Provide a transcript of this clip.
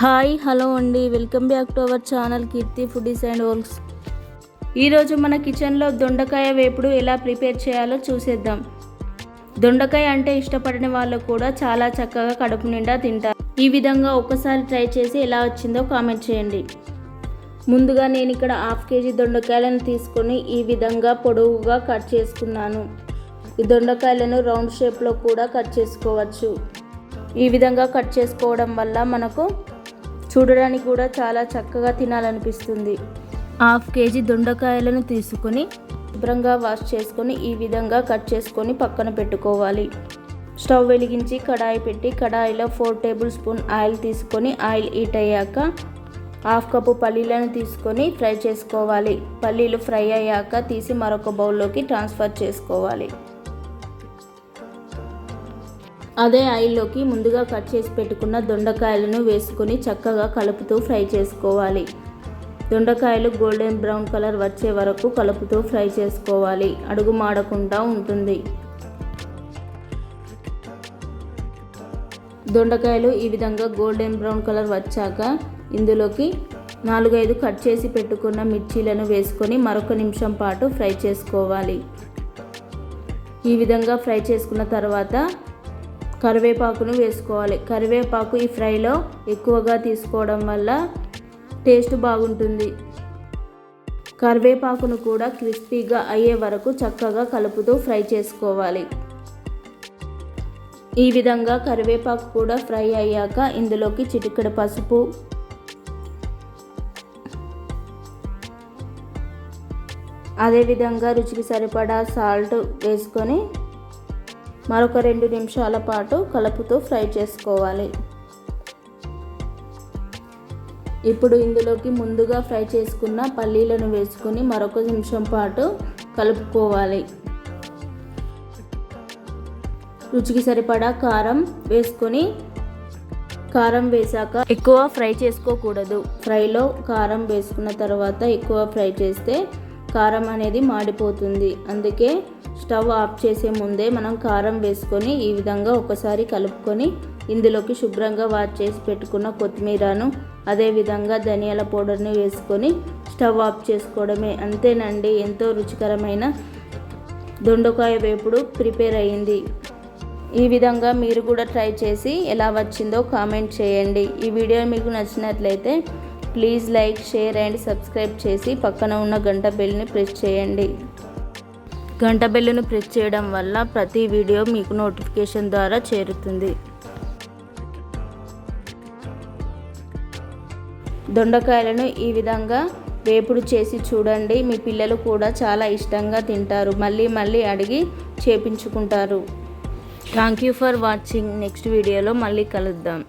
Hi hello అండి. Welcome back to our channel Keerthi foodies and works ఈరోజు మన కిచెన్లో దొండకాయ వేపుడు ఎలా ప్రిపేర్ చేయాలో చూసేద్దాం. దొండకాయ అంటే ఇష్టపడని వాళ్ళు కూడా చాలా చక్కగా కడుపు నిండా తింటారు. ఈ విధంగా ఒకసారి ట్రై చేసి ఎలా వచ్చిందో కామెంట్ చేయండి. ముందుగా నేను ఇక్కడ హాఫ్ కేజీ దొండకాయలను తీసుకొని ఈ విధంగా పొడవుగా కట్ చేసుకున్నాను. ఈ దొండకాయలను రౌండ్ షేప్లో కూడా కట్ చేసుకోవచ్చు. ఈ విధంగా కట్ చేసుకోవడం వల్ల మనకు చూడడానికి కూడా చాలా చక్కగా తినాలనిపిస్తుంది. హాఫ్ కేజీ దొండకాయలను తీసుకొని శుభ్రంగా వాష్ చేసుకొని ఈ విధంగా కట్ చేసుకొని పక్కన పెట్టుకోవాలి. స్టవ్ వెలిగించి కడాయి పెట్టి కడాయిలో ఫోర్ టేబుల్ స్పూన్ ఆయిల్ తీసుకొని ఆయిల్ హీట్ అయ్యాక హాఫ్ కప్పు పల్లీలను తీసుకొని ఫ్రై చేసుకోవాలి. పల్లీలు ఫ్రై అయ్యాక తీసి మరొక బౌల్లోకి ట్రాన్స్ఫర్ చేసుకోవాలి. అదే ఆయిల్లోకి ముందుగా కట్ చేసి పెట్టుకున్న దొండకాయలను వేసుకొని చక్కగా కలుపుతూ ఫ్రై చేసుకోవాలి. దొండకాయలు గోల్డెన్ బ్రౌన్ కలర్ వచ్చే వరకు కలుపుతూ ఫ్రై చేసుకోవాలి. అడుగు మాడకుండా ఉంటుంది. దొండకాయలు ఈ విధంగా గోల్డెన్ బ్రౌన్ కలర్ వచ్చాక ఇందులోకి నాలుగైదు కట్ చేసి పెట్టుకున్న మిర్చీలను వేసుకొని మరొక నిమిషం పాటు ఫ్రై చేసుకోవాలి. ఈ విధంగా ఫ్రై చేసుకున్న తర్వాత కరివేపాకును వేసుకోవాలి. కరివేపాకు ఈ ఫ్రైలో ఎక్కువగా తీసుకోవడం వల్ల టేస్ట్ బాగుంటుంది. కరివేపాకును కూడా క్రిస్పీగా అయ్యే వరకు చక్కగా కలుపుతూ ఫ్రై చేసుకోవాలి. ఈ విధంగా కరివేపాకు కూడా ఫ్రై అయ్యాక ఇందులోకి చిటికెడు పసుపు అదేవిధంగా రుచికి సరిపడా సాల్ట్ వేసుకొని మరొక రెండు నిమిషాల పాటు కలుపుతూ ఫ్రై చేసుకోవాలి. ఇప్పుడు ఇందులోకి ముందుగా ఫ్రై చేసుకున్న పల్లీలను వేసుకొని మరొక నిమిషం పాటు కలుపుకోవాలి. రుచికి సరిపడా కారం వేసుకొని కారం వేసాక ఎక్కువ ఫ్రై చేసుకోకూడదు. ఫ్రైలో కారం వేసుకున్న తర్వాత ఎక్కువ ఫ్రై చేస్తే కారం అనేది మాడిపోతుంది. అందుకే స్టవ్ ఆఫ్ చేసే ముందే మనం కారం వేసుకొని ఈ విధంగా ఒకసారి కలుపుకొని ఇందులోకి శుభ్రంగా వాష్ చేసి పెట్టుకున్న కొత్తిమీరను అదేవిధంగా ధనియాల పౌడర్ని వేసుకొని స్టవ్ ఆఫ్ చేసుకోవడమే. అంతేనండి ఎంతో రుచికరమైన దొండకాయ వేపుడు ప్రిపేర్ అయ్యింది ఈ విధంగా మీరు కూడా ట్రై చేసి ఎలా వచ్చిందో కామెంట్ చేయండి. ఈ వీడియో మీకు నచ్చినట్లయితే please like share and subscribe చేసి పక్కన ఉన్న గంట బెల్ని ప్రెస్ చేయండి. గంట బెల్లును ప్రెస్ చేయడం వల్ల ప్రతి వీడియో మీకు నోటిఫికేషన్ ద్వారా చేరుతుంది. దొండకాయలను ఈ విధంగా వేపుడు చేసి చూడండి. మీ పిల్లలు కూడా చాలా ఇష్టంగా తింటారు. మళ్ళీ మళ్ళీ అడిగి చేపించుకుంటారు. Thank you for watching next వీడియోలో మళ్ళీ కలుద్దాం.